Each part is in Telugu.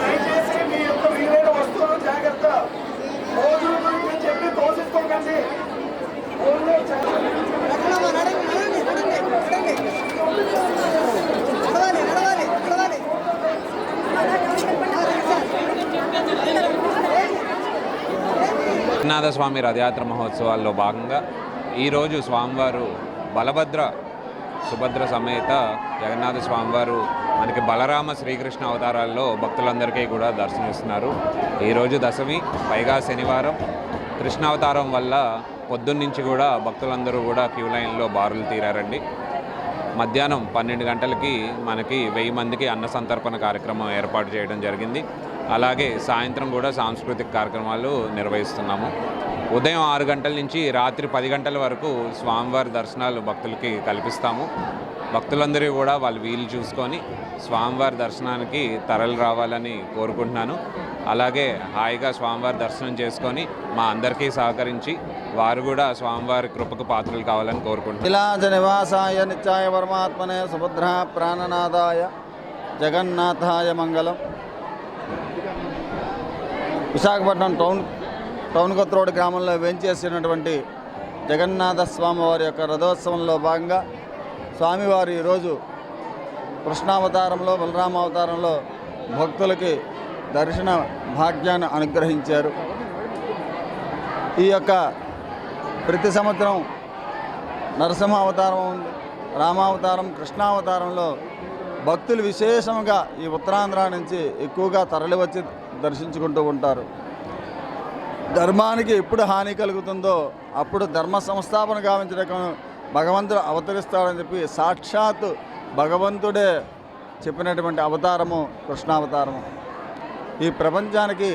దయచేసి మీ యొక్క విలువైన వస్తువులు జాగ్రత్త. రోజుల గురించి చెప్పి తోసేసుకోకండి. స్వామి రథయాత్ర మహోత్సవాల్లో భాగంగా ఈరోజు స్వామివారు బలభద్ర సుభద్ర సమేత జగన్నాథ స్వామివారు మనకి బలరామ శ్రీకృష్ణ అవతారాల్లో భక్తులందరికీ కూడా దర్శనమిస్తున్నారు. ఈరోజు దశమి పైగా శనివారం. కృష్ణావతారం వల్ల పొద్దున్నుంచి కూడా భక్తులందరూ కూడా క్యూ లైన్లో బారులు తీరారండి. మధ్యాహ్నం పన్నెండు గంటలకి మనకి వెయ్యి మందికి అన్న సంతర్పణ కార్యక్రమం ఏర్పాటు చేయడం జరిగింది. అలాగే సాయంత్రం కూడా సాంస్కృతిక కార్యక్రమాలు నిర్వహిస్తున్నాము. ఉదయం ఆరు గంటల నుంచి రాత్రి పది గంటల వరకు స్వామివారి దర్శనాలు భక్తులకి కల్పిస్తాము. భక్తులందరూ కూడా వాళ్ళు వీలు చూసుకొని స్వామివారి దర్శనానికి తరలి రావాలని కోరుకుంటున్నాను. అలాగే హాయిగా స్వామివారి దర్శనం చేసుకొని మా అందరికీ సహకరించి వారు కూడా స్వామివారి కృపకు పాత్రలు కావాలని కోరుకుంటున్నాను. విలాస నివాసాయ నిత్యాయ పరమాత్మనే సుభద్ర ప్రాణనాథాయ జగన్నాథాయ మంగళం. విశాఖపట్నం టౌన్ టౌన్ కొత్త గ్రామంలో వేంచేసినటువంటి జగన్నాథ వారి యొక్క రథోత్సవంలో భాగంగా స్వామివారు ఈరోజు కృష్ణావతారంలో బలరామ అవతారంలో భక్తులకి దర్శన భాగ్యాన్ని అనుగ్రహించారు. ఈ యొక్క ప్రతి సంవత్సరం నరసింహ అవతారం ఉంది. రామావతారం కృష్ణావతారంలో భక్తులు విశేషంగా ఈ ఉత్తరాంధ్ర నుంచి ఎక్కువగా తరలివచ్చి దర్శించుకుంటూ ఉంటారు. ధర్మానికి ఎప్పుడు హాని కలుగుతుందో అప్పుడు ధర్మ సంస్థాపన గావించడం భగవంతుడు అవతరిస్తాడని చెప్పి సాక్షాత్ భగవంతుడే చెప్పినటువంటి అవతారము కృష్ణావతారము. ఈ ప్రపంచానికి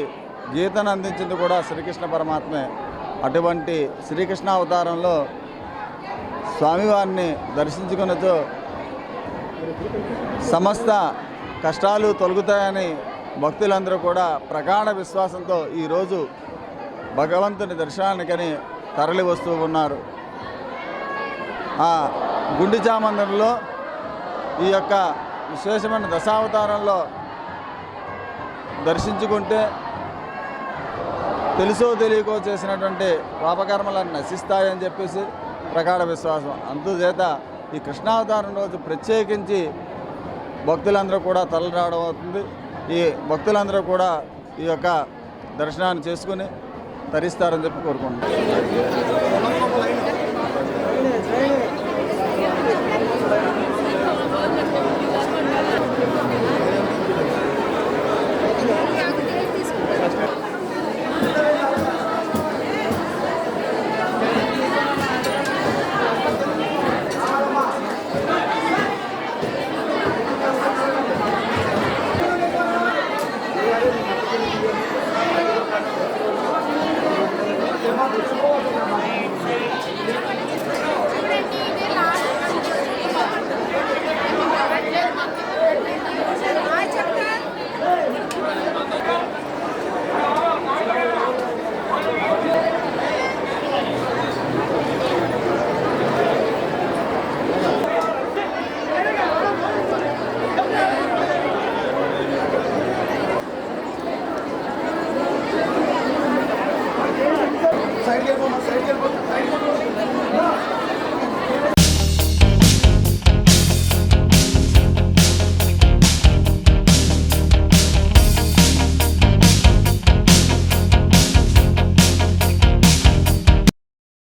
గీతను అందించింది కూడా శ్రీకృష్ణ పరమాత్మే. అటువంటి శ్రీకృష్ణ అవతారంలో స్వామివారిని దర్శించుకున్నచో సమస్త కష్టాలు తొలగుతాయని భక్తులందరూ కూడా ప్రగాఢ విశ్వాసంతో ఈరోజు భగవంతుని దర్శనానికని తరలి వస్తూ ఉన్నారు. ఆ గుండిచా మందిరంలో ఈ యొక్క విశేషమైన దశావతారంలో దర్శించుకుంటే తెలుసో తెలియకో చేసినటువంటి పాపకర్మలను నశిస్తాయని చెప్పేసి ప్రగాఢ విశ్వాసం. అందుచేత ఈ కృష్ణావతారం రోజు ప్రత్యేకించి భక్తులందరూ కూడా తరలి రావడం అవుతుంది. ఈ భక్తులందరూ కూడా ఈ యొక్క దర్శనాన్ని చేసుకుని తరిస్తారని చెప్పి కోరుకుంటున్నాను